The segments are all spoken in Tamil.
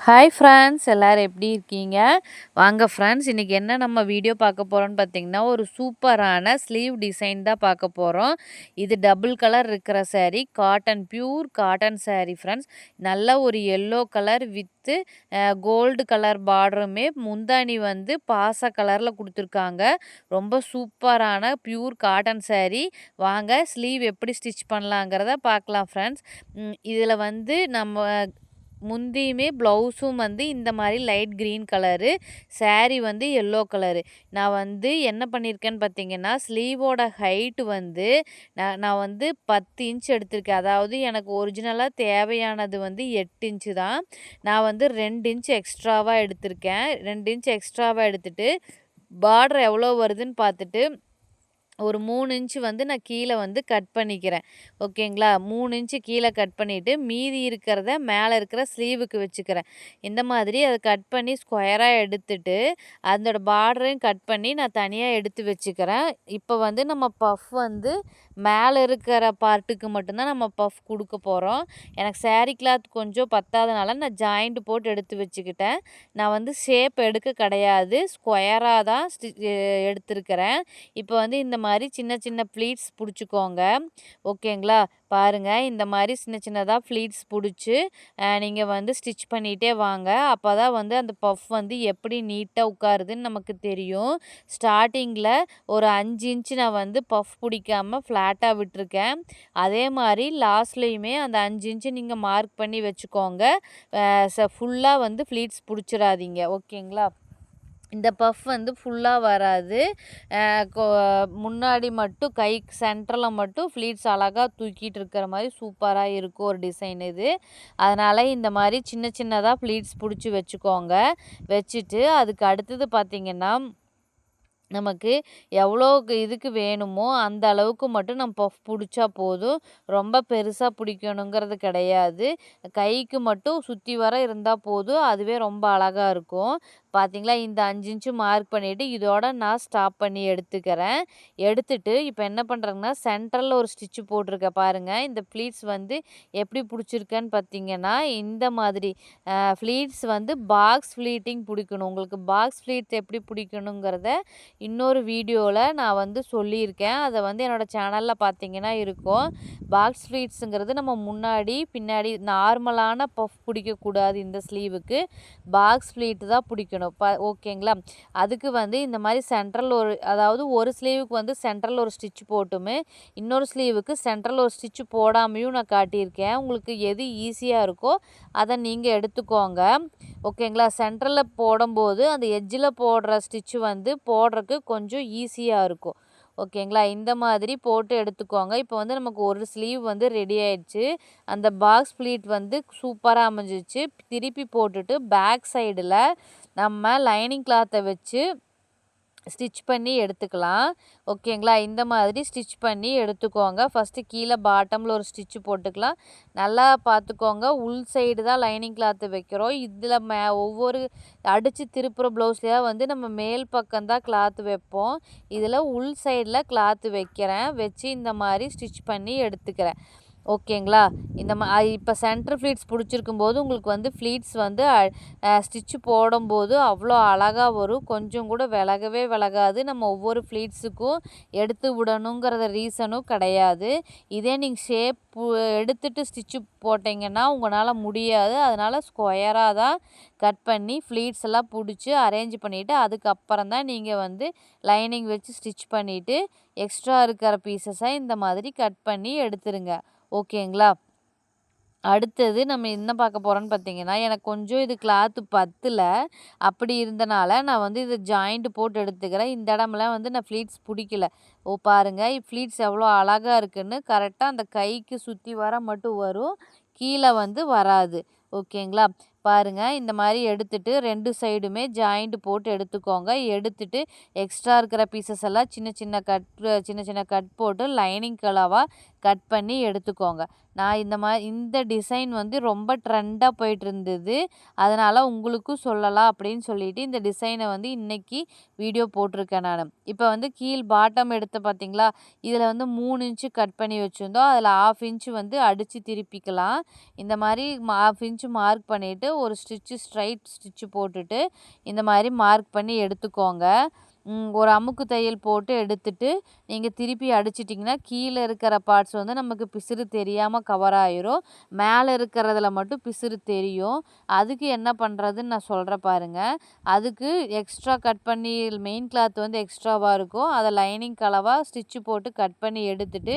ஹாய் ஃப்ரெண்ட்ஸ் எல்லோரும் எப்படி இருக்கீங்க? வாங்க ஃப்ரெண்ட்ஸ் இன்றைக்கி என்ன நம்ம வீடியோ பார்க்க போகிறோம்னு பார்த்தீங்கன்னா ஒரு சூப்பரான ஸ்லீவ் டிசைன் தான் பார்க்க போகிறோம் இது டபுள் கலர் இருக்கிற sari cotton pure cotton sari friends நல்ல ஒரு yellow colour with gold colour பார்டருமே முந்தானி வந்து பாச கலரில் கொடுத்துருக்காங்க. ரொம்ப சூப்பரான பியூர் காட்டன் சேரீ வாங்க ஸ்லீவ் எப்படி ஸ்டிச் பண்ணலாங்கிறத பார்க்கலாம் ஃப்ரெண்ட்ஸ் இதில் வந்து நம்ம முந்தியுமே ப்ளவுஸும் வந்து இந்த மாதிரி லைட் க்ரீன் கலரு சேரீ வந்து எல்லோ கலரு. நான் வந்து என்ன பண்ணியிருக்கேன்னு பார்த்தீங்கன்னா ஸ்லீவோட ஹைட்டு வந்து நான் நான் வந்து பத்து இன்ச் எடுத்திருக்கேன். அதாவது எனக்கு ஒரிஜினலாக தேவையானது வந்து எட்டு இன்ச்சு தான். நான் வந்து ரெண்டு இன்ச் எக்ஸ்ட்ராவாக எடுத்திருக்கேன். ரெண்டு இன்ச் எக்ஸ்ட்ராவாக எடுத்துட்டு பார்டர் எவ்வளோ வருதுன்னு பார்த்துட்டு ஒரு மூணு இன்ச்சு வந்து நான் கீழே வந்து கட் பண்ணிக்கிறேன். ஓகேங்களா? மூணு இன்ச்சு கீழே கட் பண்ணிவிட்டு மீதி இருக்கிறத மேலே இருக்கிற ஸ்லீவுக்கு வச்சுக்கிறேன். இந்த மாதிரி அதை கட் பண்ணி ஸ்கொயராக எடுத்துட்டு அதோட பார்டரையும் கட் பண்ணி நான் தனியாக எடுத்து வச்சுக்கிறேன். இப்போ வந்து நம்ம பஃப் வந்து மேலே இருக்கிற பார்ட்டுக்கு மட்டும்தான் நம்ம பஃப் கொடுக்க போகிறோம் எனக்கு saree கிளாத் கொஞ்சம் பத்தாதனால நான் ஜாயிண்ட் போட்டு எடுத்து வச்சுக்கிட்டேன். நான் வந்து ஷேப் எடுக்க கிடையாது. ஸ்கொயராக தான் ஸ்டி எடுத்திருக்கிறேன். இப்போ வந்து இந்த மாதிரி சின்ன சின்ன ப்ளீட்ஸ் பிடிச்சிக்கோங்க. ஓகேங்களா பாருங்கள் இந்த மாதிரி சின்ன சின்னதாக ஃப்ளீட்ஸ் பிடிச்சி நீங்கள் வந்து ஸ்டிச் பண்ணிகிட்டே வாங்க. அப்போ தான் வந்து அந்த பஃப் வந்து எப்படி நீட்டாக உட்காருதுன்னு நமக்கு தெரியும். ஸ்டார்டிங்கில் ஒரு அஞ்சு இன்ச்சு நான் வந்து பஃப் பிடிக்காம ஃப்ளாட்டாக விட்டுருக்கேன். அதே மாதிரி லாஸ்ட்லேயுமே அந்த அஞ்சு இன்ச்சு நீங்கள் மார்க் பண்ணி வச்சுக்கோங்க. ஃபுல்லாக வந்து ஃப்ளீட்ஸ் பிடிச்சிடாதீங்க. ஓகேங்களா? இந்த பஃப் வந்து ஃபுல்லாக வராது. முன்னாடி மட்டும் கை சென்டரில் மட்டும் ஃப்ளீட்ஸ் அழகாக தூக்கிட்டு இருக்கிற மாதிரி சூப்பராக இருக்கும் ஒரு டிசைன் இது. அதனால் இந்த மாதிரி சின்ன சின்னதாக ஃப்ளீட்ஸ் பிடிச்சி வச்சுக்கோங்க. வச்சுட்டு அதுக்கு அடுத்தது பார்த்திங்கன்னா நமக்கு எவ்வளோ இதுக்கு வேணுமோ அந்த அளவுக்கு மட்டும் நம்ம பஃப் பிடிச்சா போதும். ரொம்ப பெருசாக பிடிக்கணுங்கிறது கிடையாது. கைக்கு மட்டும் சுற்றி வர இருந்தால் போதும். அதுவே ரொம்ப அழகாக இருக்கும். பார்த்தீங்களா இந்த அஞ்சு இன்ச்சு மார்க் பண்ணிவிட்டு இதோட நான் ஸ்டாப் பண்ணி எடுத்துக்கிறேன். எடுத்துட்டு இப்போ என்ன பண்ணுறேங்கன்னா சென்டரில் ஒரு ஸ்டிச்சு போட்டிருக்க பாருங்கள் இந்த ப்ளீட்ஸ் வந்து எப்படி பிடிச்சிருக்கேன்னு பார்த்தீங்கன்னா இந்த மாதிரி ஃப்ளீட்ஸ் வந்து பாக்ஸ் ஃப்ளீட்டிங் பிடிக்கணும். உங்களுக்கு பாக்ஸ் ஃப்ளீட்ஸ் எப்படி பிடிக்கணுங்கிறத இன்னொரு வீடியோவில் நான் வந்து சொல்லியிருக்கேன். அதை வந்து என்னோடய சேனலில் பார்த்தீங்கன்னா இருக்கும். பாக்ஸ் ஃப்ளீட்ஸுங்கிறது நம்ம முன்னாடி பின்னாடி நார்மலான பஃப் பிடிக்கக்கூடாது இந்த ஸ்லீவுக்கு பாக்ஸ் ஃப்ளீட் தான் பிடிக்கணும். ப ஓகேங்களா? அதுக்கு வந்து இந்த மாதிரி சென்ட்ரல் ஒரு அதாவது ஒரு ஸ்லீவுக்கு வந்து சென்ட்ரல் ஒரு ஸ்டிச் போட்டுமே இன்னொரு ஸ்லீவுக்கு சென்ட்ரல் ஒரு ஸ்டிச் போடாமையும் நான் காட்டியிருக்கேன். உங்களுக்கு எது ஈஸியாக இருக்கோ அதை நீங்கள் எடுத்துக்கோங்க. ஓகேங்களா? சென்ட்ரலில் போடும்போது அந்த எஜ்ஜில் போடுற ஸ்டிச்சு வந்து போடுறதுக்கு கொஞ்சம் ஈஸியாக இருக்கும். ஓகேங்களா? இந்த மாதிரி போட்டு எடுத்துக்கோங்க. இப்போ வந்து நமக்கு ஒரு ஸ்லீவ் வந்து ரெடி ஆயிடுச்சு. அந்த பாக்ஸ் ப்ளீட் வந்து சூப்பராக அமைஞ்சிச்சு. திருப்பி போட்டுட்டு பேக் சைடில் நம்ம லைனிங் கிளாத்தை வச்சு ஸ்டிச் பண்ணி எடுத்துக்கலாம். ஓகேங்களா? இந்த மாதிரி ஸ்டிச் பண்ணி எடுத்துக்கோங்க. ஃபஸ்ட்டு கீழே பாட்டமில் ஒரு ஸ்டிச்சு போட்டுக்கலாம். நல்லா பார்த்துக்கோங்க. உள் சைடு தான் லைனிங் கிளாத்து வைக்கிறோம். இதில் மே ஒவ்வொரு அடித்து திருப்புற ப்ளவுஸ்லேயே வந்து நம்ம மேல் பக்கம்தான் கிளாத்து வைப்போம். இதில் உள் சைடில் கிளாத்து வைக்கிறேன். வச்சு இந்த மாதிரி ஸ்டிச் பண்ணி எடுத்துக்கிறேன். ஓகேங்களா? இந்த மா இப்போ சென்டர் ஃப்ளீட்ஸ் பிடிச்சிருக்கும் போது உங்களுக்கு வந்து ஃப்ளீட்ஸ் வந்து ஸ்டிச்சு போடும்போது அவ்வளோ அழகாக வரும். கொஞ்சம் கூட விலகவே விலகாது. நம்ம ஒவ்வொரு ஃப்ளீட்ஸுக்கும் எடுத்து விடணுங்கிறத ரீசனும் கிடையாது. இதே நீங்கள் ஷேப் எடுத்துட்டு ஸ்டிச்சு போட்டிங்கன்னா உங்களால் முடியாது. அதனால் ஸ்கொயராக தான் கட் பண்ணி ஃப்ளீட்ஸ் எல்லாம் பிடிச்சி அரேஞ்ச் பண்ணிவிட்டு அதுக்கப்புறம் தான் நீங்கள் வந்து லைனிங் வச்சு ஸ்டிச் பண்ணிவிட்டு எக்ஸ்ட்ரா இருக்கிற பீசஸை இந்த மாதிரி கட் பண்ணி எடுத்துருங்க. ஓகேங்களா? அடுத்தது நம்ம என்ன பார்க்க போகிறோன்னு பார்த்தீங்கன்னா எனக்கு கொஞ்சம் இது கிளாத்து பத்தில். அப்படி இருந்தனால நான் வந்து இது ஜாயிண்ட் போட்டு எடுத்துக்கிறேன். இந்த இடமெல்லாம் வந்து நான் ஃப்ளீட்ஸ் பிடிக்கல. ஓ பாருங்கள் ஃப்ளீட்ஸ் எவ்வளோ அழகாக இருக்குன்னு. கரெக்டாக அந்த கைக்கு சுற்றி வர மட்டும் வரும். கீழே வந்து வராது. ஓகேங்களா? பாருங்கள் இந்த மாதிரி எடுத்துட்டு ரெண்டு சைடுமே ஜாயிண்ட் போட்டு எடுத்துக்கோங்க. எடுத்துட்டு எக்ஸ்ட்ரா இருக்கிற பீசஸ் எல்லாம் சின்ன சின்ன கட் சின்ன சின்ன கட் போட்டு லைனிங் கலவாக கட் பண்ணி எடுத்துக்கோங்க. நான் இந்த மாதிரி இந்த டிசைன் வந்து ரொம்ப ட்ரெண்டாக போயிட்டு இருந்தது அதனால் உங்களுக்கும் சொல்லலாம் அப்படின்னு சொல்லிட்டு இந்த டிசைனை வந்து இன்னைக்கு வீடியோ போட்டிருக்கேன் நான். இப்போ வந்து கீழ் பாட்டம் எடுத்து பார்த்தீங்களா இதில் வந்து மூணு இன்ச்சு கட் பண்ணி வச்சுருந்தோம். அதில் ஆஃப் இன்ச்சு வந்து அடித்து திருப்பிக்கலாம். இந்த மாதிரி ஆஃப் இன்ச்சு மார்க் பண்ணிவிட்டு ஒரு ஸ்டிச்சு ஸ்ட்ரைட் ஸ்டிச்சு போட்டுட்டு இந்த மாதிரி மார்க் பண்ணி எடுத்துக்கோங்க. ஒரு அமுக்கு தையல் போட்டு எடுத்துட்டு நீங்கள் திருப்பி அடிச்சிட்டிங்கன்னா கீழே இருக்கிற பார்ட்ஸ் வந்து நமக்கு பிசுறு தெரியாமல் கவர் ஆயிரும். மேலே இருக்கிறதுல மட்டும் பிசுறு தெரியும். அதுக்கு என்ன பண்ணுறதுன்னு நான் சொல்கிறேன் பாருங்கள் அதுக்கு எக்ஸ்ட்ரா கட் பண்ணி மெயின் கிளாத் வந்து எக்ஸ்ட்ராவாக இருக்கும். அதை லைனிங் கலவாக ஸ்டிச்சு போட்டு கட் பண்ணி எடுத்துட்டு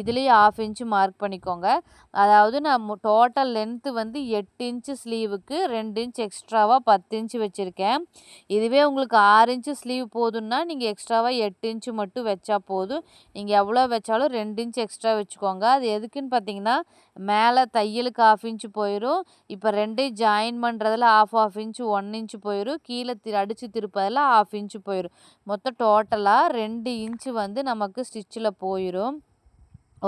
இதுலேயும் ஆஃப் இன்ச்சு மார்க் பண்ணிக்கோங்க. அதாவது நான் டோட்டல் லென்த்து வந்து எட்டு இன்ச்சு ஸ்லீவுக்கு ரெண்டு இன்ச் எக்ஸ்ட்ராவாக பத்து இன்ச்சு வச்சுருக்கேன். இதுவே உங்களுக்கு ஆறு இன்ச்சு ஸ்லீவ் போதும்னா நீங்கள் எக்ஸ்ட்ராவாக எட்டு இன்ச்சு மட்டும் வச்சா போதும். நீங்கள் எவ்வளோ வச்சாலும் ரெண்டு இன்ச் எக்ஸ்ட்ரா வச்சுக்கோங்க. அது எதுக்குன்னு பார்த்தீங்கன்னா மேலே தையலுக்கு ஆஃப் இன்ச்சு போயிடும் இப்போ ரெண்டையும் ஜாயின் பண்ணுறதுல half half inch one inch போயிடும் கீழே தி அடித்து திருப்பதில் ஆஃப் இன்ச்சு போயிடும் மொத்தம் டோட்டலாக ரெண்டு இன்ச்சு வந்து நமக்கு ஸ்டிச்சில் போயிடும்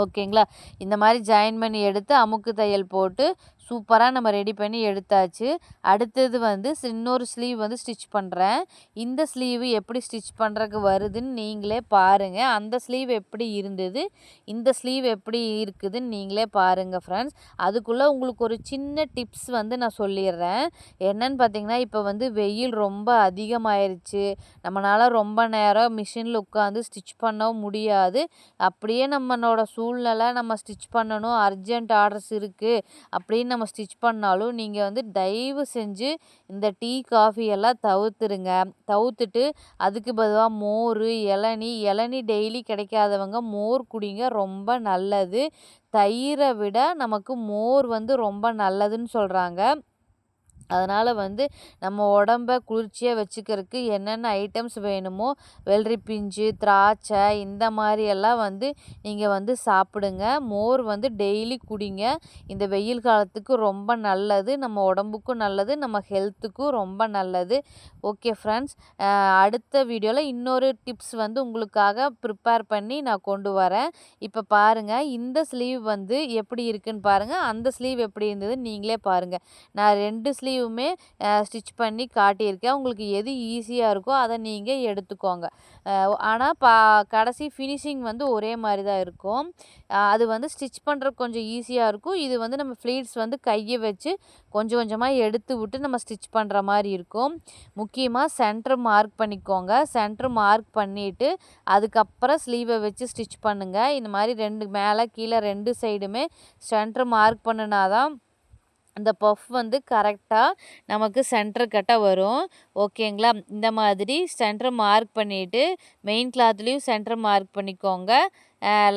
ஓகேங்களா? இந்த மாதிரி ஜாயின் பண்ணி எடுத்து அமுக்கு தையல் போட்டு சூப்பராக நம்ம ரெடி பண்ணி எடுத்தாச்சு. அடுத்தது வந்து இன்னொரு ஸ்லீவ் வந்து ஸ்டிச் பண்ணுறேன் இந்த ஸ்லீவு எப்படி ஸ்டிச் பண்ணுறக்கு வருதுன்னு நீங்களே பாருங்கள் அந்த ஸ்லீவ் எப்படி இருந்தது? இந்த ஸ்லீவ் எப்படி இருக்குதுன்னு நீங்களே பாருங்கள் ஃப்ரெண்ட்ஸ். அதுக்குள்ளே உங்களுக்கு ஒரு சின்ன டிப்ஸ் வந்து நான் சொல்லிடுறேன். என்னன்னு பார்த்தீங்கன்னா இப்போ வந்து வெயில் ரொம்ப அதிகமாயிருச்சு. நம்மளால் ரொம்ப நேரம் மிஷினில் உட்காந்து ஸ்டிச் பண்ணவும் முடியாது. அப்படியே நம்மளோட சூழ்நிலை நம்ம ஸ்டிச் பண்ணணும். அர்ஜென்ட் ஆர்டர்ஸ் இருக்குது அப்படின்னு நம்ம ஸ்டிச் பண்ணாலும் நீங்கள் வந்து தயவு செஞ்சு இந்த டீ காஃபி எல்லாம் தவிர்த்துருங்க. தவிர்த்துட்டு அதுக்கு பதிலாக மோர் இளநி இளநி டெய்லி கிடைக்காதவங்க மோர் குடிங்க ரொம்ப நல்லது. தயிரை விட நமக்கு மோர் வந்து ரொம்ப நல்லதுன்னு சொல்கிறாங்க அதனால் வந்து நம்ம உடம்ப குளிர்ச்சியாக வச்சுக்கிறதுக்கு என்னென்ன ஐட்டம்ஸ் வேணுமோ வெள்ளரி பிஞ்சு திராட்சை இந்த மாதிரியெல்லாம் வந்து நீங்கள் வந்து சாப்பிடுங்க. மோர் வந்து டெய்லி குடிங்க. இந்த வெயில் காலத்துக்கு ரொம்ப நல்லது. நம்ம உடம்புக்கும் நல்லது. நம்ம ஹெல்த்துக்கும் ரொம்ப நல்லது. ஓகே ஃப்ரெண்ட்ஸ் அடுத்த வீடியோவில் இன்னொரு டிப்ஸ் வந்து உங்களுக்காக ப்ரிப்பேர் பண்ணி நான் கொண்டு வரேன். இப்போ பாருங்கள் இந்த ஸ்லீவ் வந்து எப்படி இருக்குன்னு பாருங்கள் அந்த ஸ்லீவ் எப்படி இருந்தது நீங்களே பாருங்கள் நான் ரெண்டு ஸ்லீவ் ஸ்லீவுமே ஸ்டிச் பண்ணி காட்டியிருக்கேன். உங்களுக்கு எது ஈஸியாக இருக்கோ அதை நீங்கள் எடுத்துக்கோங்க. ஆனால் பா கடைசி ஃபினிஷிங் வந்து ஒரே மாதிரி தான் இருக்கும். அது வந்து ஸ்டிச் பண்ணுறது கொஞ்சம் ஈஸியாக இருக்கும். இது வந்து நம்ம ஃப்ளீட்ஸ் வந்து கையை வச்சு கொஞ்சம் கொஞ்சமாக எடுத்து விட்டு நம்ம ஸ்டிச் பண்ணுற மாதிரி இருக்கும். முக்கியமாக சென்டர் மார்க் பண்ணிக்கோங்க. சென்டர் மார்க் பண்ணிவிட்டு அதுக்கப்புறம் ஸ்லீவை வச்சு ஸ்டிச் பண்ணுங்கள் இந்த மாதிரி ரெண்டு மேலே கீழே ரெண்டு சைடுமே சென்டர் மார்க் பண்ணுனா தான் அந்த பஃப் வந்து கரெக்டாக நமக்கு சென்டர் கட்டாக வரும். ஓகேங்களா? இந்த மாதிரி சென்டர் மார்க் பண்ணிவிட்டு மெயின் கிளாத்லேயும் சென்டர் மார்க் பண்ணிக்கோங்க.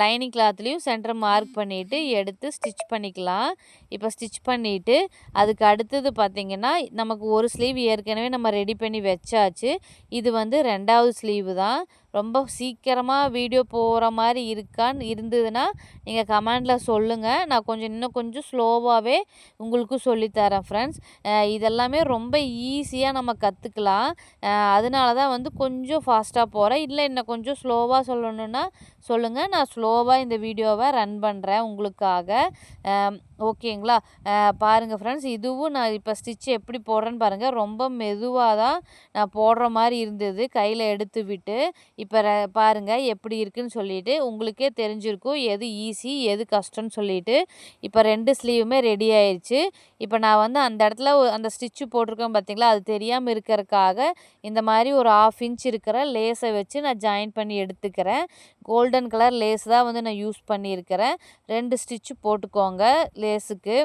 லைனிங் கிளாத்லேயும் சென்டர் மார்க் பண்ணிவிட்டு எடுத்து ஸ்டிச் பண்ணிக்கலாம். இப்போ ஸ்டிச் பண்ணிவிட்டு அதுக்கு அடுத்தது பார்த்திங்கன்னா நமக்கு ஒரு ஸ்லீவ் ஏற்கனவே நம்ம ரெடி பண்ணி வச்சாச்சு. இது வந்து ரெண்டாவது ஸ்லீவு தான். ரொம்ப சீக்கிரமாக வீடியோ போகிற மாதிரி இருக்கான்னு இருந்ததுன்னா நீங்கள் கமெண்டில் சொல்லுங்கள் நான் கொஞ்சம் இன்னும் கொஞ்சம் ஸ்லோவாகவே உங்களுக்கும் சொல்லித்தரேன் ஃப்ரெண்ட்ஸ் இதெல்லாமே ரொம்ப ஈஸியாக நம்ம கற்றுக்கலாம் அதனால தான் வந்து கொஞ்சம் ஃபாஸ்ட்டாக போகிறேன் இல்லை இன்னும் கொஞ்சம் ஸ்லோவாக சொல்லணுன்னா சொல்லுங்கள் நான் ஸ்லோவாக இந்த வீடியோவை ரன் பண்ணுறேன் உங்களுக்காக. ஓகேங்களா? பாருங்கள் ஃப்ரெண்ட்ஸ் இதுவும் நான் இப்போ ஸ்டிச் எப்படி போடுறேன்னு பாருங்கள் ரொம்ப மெதுவாக தான் நான் போடுற மாதிரி இருந்தது கையில் எடுத்து விட்டு. இப்போ பாருங்கள் எப்படி இருக்குன்னு சொல்லிட்டு உங்களுக்கே தெரிஞ்சிருக்கும் எது ஈஸி எது கஷ்டம்னு சொல்லிட்டு. இப்போ ரெண்டு ஸ்லீவுமே ரெடி ஆயிடுச்சு இப்போ நான் வந்து அந்த இடத்துல அந்த ஸ்டிச்சு போட்டிருக்கேன் பார்த்தீங்களா அது தெரியாமல் இருக்கிறதுக்காக இந்த மாதிரி ஒரு ஆஃப் இன்ச் இருக்கிற லேஸை வச்சு நான் ஜாயின் பண்ணி எடுத்துக்கிறேன். கோல்டன் கலர் லேஸ் தான் வந்து நான் யூஸ் பண்ணியிருக்கிறேன். ரெண்டு ஸ்டிச்சு போட்டுக்கோங்க லேஸுக்கு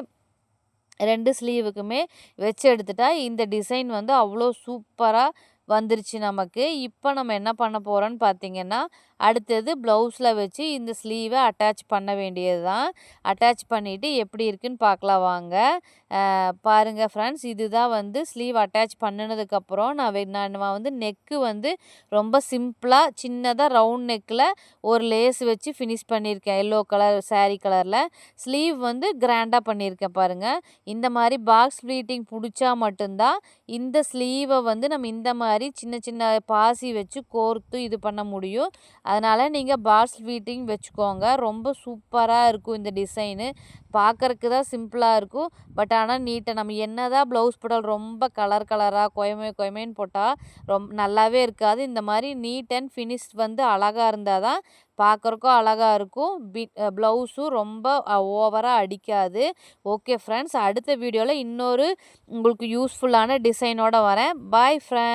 ரெண்டு ஸ்லீவுக்குமே வச்சு எடுத்துட்டா இந்த டிசைன் வந்து அவ்வளோ சூப்பராக வந்துருச்சு நமக்கு. இப்போ நம்ம என்ன பண்ண போகிறோன்னு பார்த்தீங்கன்னா அடுத்தது ப்ளவுஸில் வச்சு இந்த ஸ்லீவை அட்டாச் பண்ண வேண்டியது தான் அட்டாச் பண்ணிவிட்டு எப்படி இருக்குன்னு பார்க்கலாம் வாங்க. பாருங்கள் ஃப்ரெண்ட்ஸ் இதுதான் வந்து ஸ்லீவ் அட்டாச் பண்ணினதுக்கப்புறம் நான் நான் வந்து நெக்கு வந்து ரொம்ப சிம்பிளாக சின்னதாக ரவுண்ட் நெக்கில் ஒரு லேஸ் வச்சு ஃபினிஷ் பண்ணியிருக்கேன். எல்லோ கலர் சாரீ கலரில். ஸ்லீவ் வந்து கிராண்டாக பண்ணியிருக்கேன் பாருங்கள் இந்த மாதிரி பாக்ஸ் ப்ளீட்டிங் பிடிச்சா மட்டும்தான் இந்த ஸ்லீவை வந்து நம்ம இந்த மாதிரி சின்ன சின்ன பாசி வச்சு கோர்த்து இது பண்ண முடியும். அதனால் நீங்கள் பால்ஸ் ஃபீட்டிங் வச்சுக்கோங்க. ரொம்ப சூப்பராக இருக்கும் இந்த டிசைனு பார்க்குறக்கு தான் சிம்பிளாக இருக்கும். பட் ஆனால் நீட்டாக நம்ம என்ன தான் ப்ளவுஸ் போட்டால் ரொம்ப கலர் கலராக கொயமே கொயமேன்னு போட்டால் ரொம்ப நல்லாவே இருக்காது. இந்த மாதிரி நீட் அண்ட் ஃபினிஷ் வந்து அழகாக இருந்தால் தான் பார்க்குறக்கும் அழகாக இருக்கும். பி ப்ளவுஸும் ரொம்ப ஓவராக அடிக்காது. ஓகே ஃப்ரெண்ட்ஸ் அடுத்த வீடியோவில் இன்னொரு உங்களுக்கு யூஸ்ஃபுல்லான டிசைனோட வரேன். Bye friends